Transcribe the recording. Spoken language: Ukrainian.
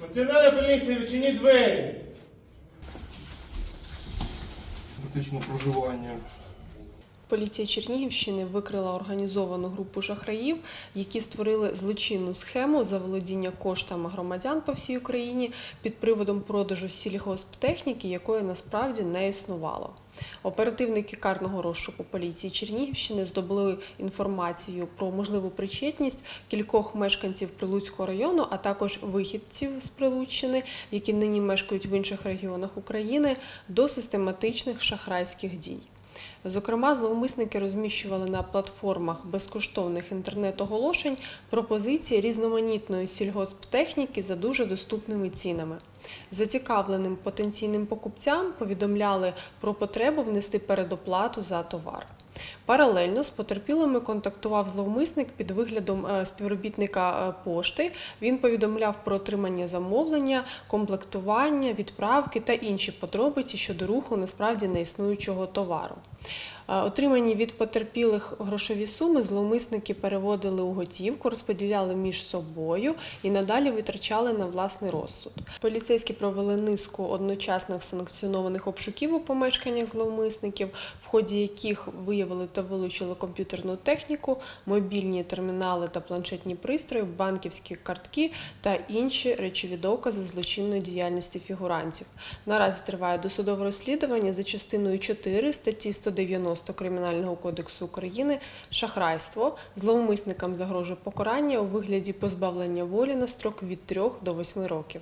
Національна поліція, відчиніть двері. Виключно проживання. Поліція Чернігівщини викрила організовану групу шахраїв, які створили злочинну схему заволодіння коштами громадян по всій Україні під приводом продажу сільгосптехніки, якої насправді не існувало. Оперативники карного розшуку поліції Чернігівщини здобули інформацію про можливу причетність кількох мешканців Прилуцького району, а також вихідців з Прилуччини, які нині мешкають в інших регіонах України, до систематичних шахрайських дій. Зокрема, зловмисники розміщували на платформах безкоштовних інтернет-оголошень пропозиції різноманітної сільгосптехніки за дуже доступними цінами. Зацікавленим потенційним покупцям повідомляли про потребу внести передоплату за товар. Паралельно з потерпілими контактував зловмисник під виглядом е, співробітника е, пошти. Він повідомляв про отримання замовлення, комплектування, відправки та інші подробиці щодо руху насправді неіснуючого товару. Е, Отримані від потерпілих грошові суми зловмисники переводили у готівку, розподіляли між собою і надалі витрачали на власний розсуд. Поліцейські провели низку одночасних санкціонованих обшуків у помешканнях зловмисників, в ході яких виявили та вилучили комп'ютерну техніку, мобільні термінали та планшетні пристрої, банківські картки та інші речові докази злочинної діяльності фігурантів. Наразі триває досудове розслідування за частиною 4 статті 190 Кримінального кодексу України шахрайство. Зловмисникам загрожує покарання у вигляді позбавлення волі на строк від 3 до 8 років.